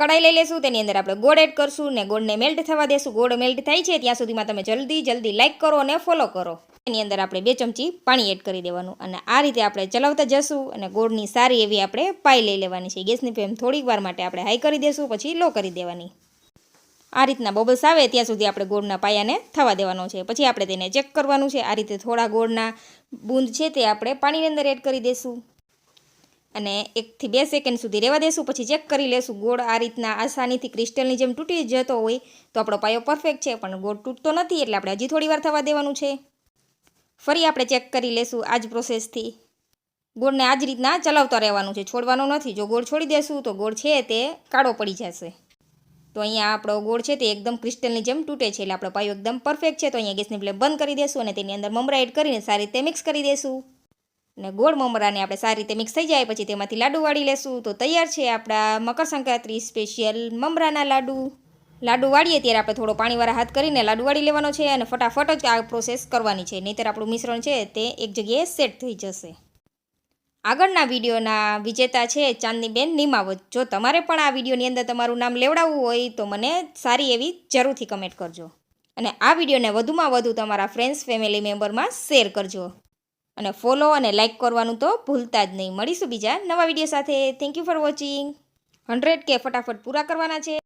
કઢાઈ લઈ લેશું, તેની અંદર આપણે ગોળ એડ કરશું ને ગોળને મેલ્ટ થવા દેશું. ગોળ મેલ્ટ થાય છે, ત્યાં સુધીમાં તમે જલ્દી જલ્દી લાઇક કરો અને ફોલો કરો. એની અંદર આપણે બે ચમચી પાણી એડ કરી દેવાનું અને આ રીતે આપણે ચલાવતા જશું અને ગોળની સારી એવી આપણે પાઈ લઈ લેવાની છે. ગેસની ફ્લેમ થોડીક વાર માટે આપણે હાઈ કરી દેશું, પછી લો કરી દેવાની. આ રીતના બબલ્સ આવે, ત્યાં સુધી આપણે ગોળના પાયાને થવા દેવાનો છે. પછી આપણે તેને ચેક કરવાનું છે. આ રીતે થોડા ગોળના બૂંદ છે તે આપણે પાણીની અંદર એડ કરી દઈશું અને એકથી બે સેકન્ડ સુધી રહેવા દેશું. પછી ચેક કરી લેશું. ગોળ આ રીતના આસાનીથી ક્રિસ્ટલની જેમ તૂટી જતો હોય તો આપણો પાયો પરફેક્ટ છે, પણ ગોળ તૂટતો નથી એટલે આપણે હજી થોડી વાર થવા દેવાનું છે. ફરી આપણે ચેક કરી લેશું આ જ પ્રોસેસથી ગોળને આ જ રીતના ચલાવતા રહેવાનું છે. છોડવાનો નથી. જો ગોળ છોડી દેશું તો ગોળ છે તે કાળો પડી જશે. તો અહીંયા આપણો ગોળ છે તે એકદમ ક્રિસ્ટલની જેમ તૂટે છે એટલે આપણો પાયો એકદમ પરફેક્ટ છે. તો અહીંયા ગેસની ફ્લેમ બંધ કરી દેશું અને તેની અંદર મમરા એડ કરીને સારી રીતે મિક્સ કરી દેશું. અને ગોળ મમરાને આપણે સારી રીતે મિક્સ થઈ જાય, પછી તેમાંથી લાડુ વાળી લેશું. તો તૈયાર છે આપણા મકર સંક્રાંતિ સ્પેશિયલ મમરાના લાડુ. લાડુ વાળીએ ત્યારે આપણે થોડો પાણીવાળા હાથ કરીને લાડુ વાળી લેવાનો છે અને ફટાફટ જ આ પ્રોસેસ કરવાની છે. નહીંતર આપણું મિશ્રણ છે તે એક જગ્યાએ સેટ થઈ જશે. આગળના વિડીયોના વિજેતા છે ચાંદનીબેન નિમાવત. જો તમારે પણ આ વિડીયોની અંદર તમારું નામ લેવડાવવું હોય, તો મને સારી એવી જરૂરથી કમેન્ટ કરજો. અને આ વિડીયોને વધુમાં વધુ તમારા ફ્રેન્ડ્સ ફેમિલી મેમ્બરમાં શેર કરજો. અને ફોલો અને લાઇક કરવાનું તો ભૂલતા જ નહીં. મળીશું બીજા નવા વીડિયો સાથે. Thank you for watching hundred કે ફટાફટ પૂરા કરવાના છે.